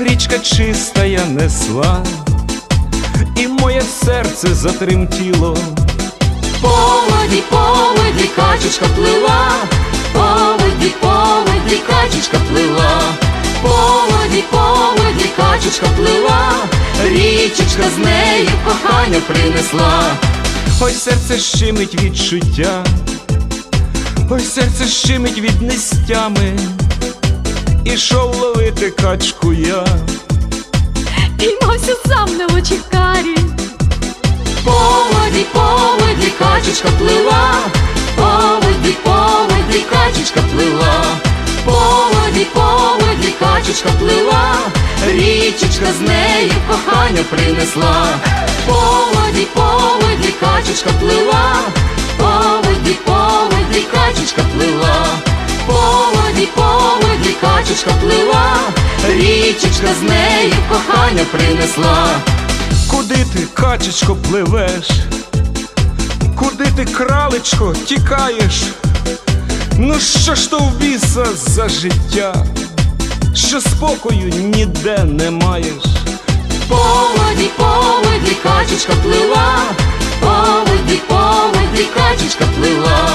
річка чиста я несла, і моє серце затремтіло. По воді, по воді качечка плила, по воді, по воді качечка плила, по воді, по воді качечка плила, річечка з нею кохання принесла. Ой, серце щемить відчуття, ой, серце щемить від нестями, ішов ловити качку я. Піймався сам на очі карі. По воді, по воді качечка плила, по воді, по воді качечка плила, по воді, по воді качечка плила, річечка з нею кохання принесла. По воді, по воді качечка плила, воді качечка плила, річечка з нею кохання принесла. Куди ти, качечко, пливеш? Куди ти, кралечко, тікаєш? Ну що ж то в біса за життя, що спокою ніде не маєш? По воді, по воді качечка плила, по воді, по воді качечка плила,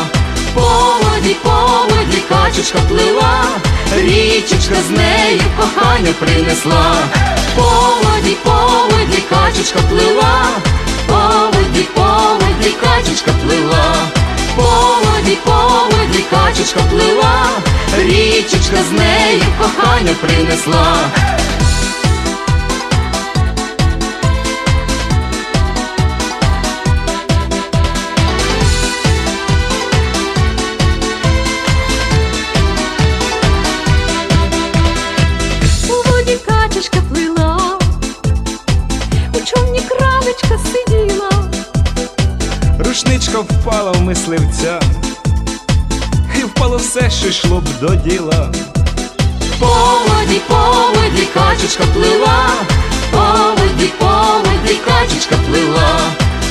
по воді, по воді качечка плила, річечка з нею кохання принесла. По воді, по воді качечка плила, по воді, по воді качечка плила, по воді, по воді качечка плила, річечка з нею кохання принесла. Впала в мисливця, і впало все, що йшло б до діла. По воді, по воді качечка плила, по воді, по воді качечка плила,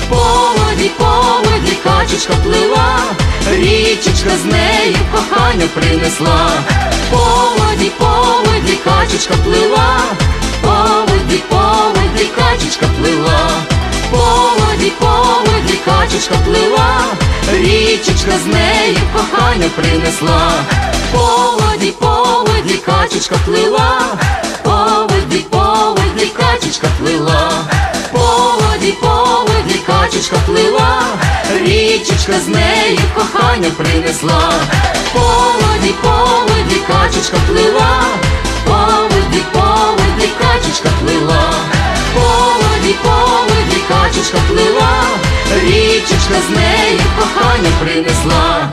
по воді, по воді качечка плила, річечка з нею кохання принесла. По воді, по воді качечка плила, по воді, по воді качечка плила, по воді, по качечка плила, річечка з нею кохання принесла. По воді, по воді качечка плила, по воді, по воді качечка плила, по воді, по воді качечка плила, річечка з нею кохання принесла. По воді, по воді качечка плила, по воді, по качечка плила, по воді, по воді качечка плила, річечка з нею кохання принесла.